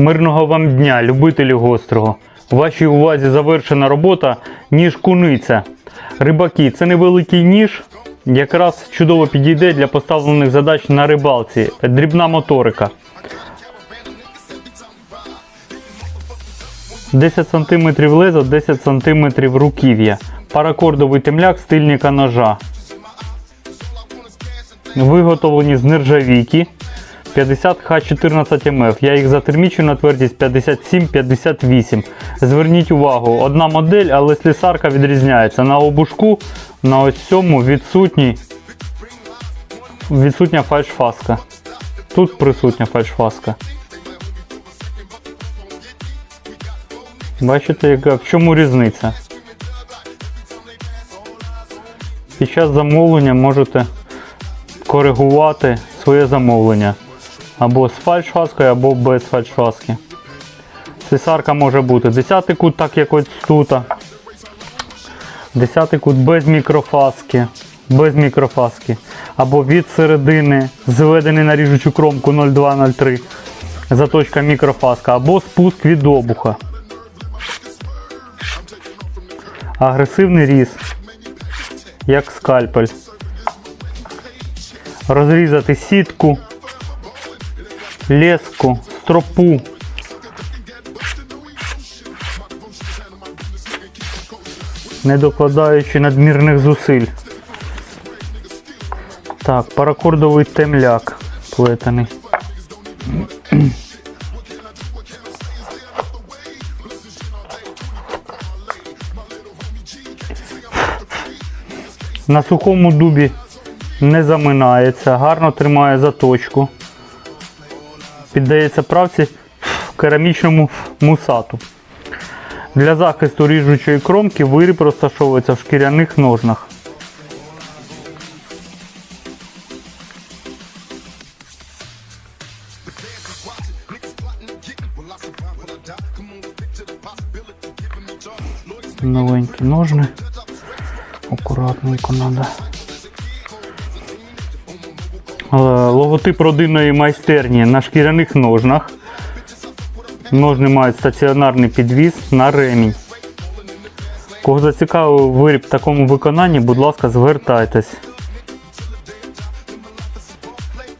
Мирного вам дня, любителі гострого. У вашій увазі завершена робота ніж куниця. Рибаки, це невеликий ніж, якраз чудово підійде для поставлених задач на рибалці. Дрібна моторика. 10 см лезо, 10 см руків'я. Паракордовий темляк стильника ножа. Виготовлені з нержавійки 50Х14МФ. Я їх затермічу на твердість 57-58. Зверніть увагу, одна модель, але слісарка відрізняється. На обушку на ось цьому відсутній відсутня фальшфаска. Тут присутня фальшфаска. Бачите, яка в чому різниця? Під час замовлення можете коригувати своє замовлення або з фальшфаскою, або без фальшфаски. Слісарка може бути 10 кут, так як ось тут. 10 кут без мікрофаски, без мікрофаски. Або від середини зведений на ріжучу кромку 0203. Заточка мікрофаска, або спуск від обуха. Агресивний різ, як скальпель. Розрізати сітку, леску, стропу. Не докладаючи надмірних зусиль. Так, паракордовий темляк плетений. На сухому дубі не заминається, гарно тримає заточку. Піддається правці керамічному мусату. Для захисту ріжучої кромки виріб розташовується в шкіряних ножнах. Новенькі ножни. Акуратненько треба. Логотип родинної майстерні на шкіряних ножнах. Ножни мають стаціонарний підвіз на ремінь. Кого зацікавив виріб в такому виконанні, будь ласка, звертайтесь.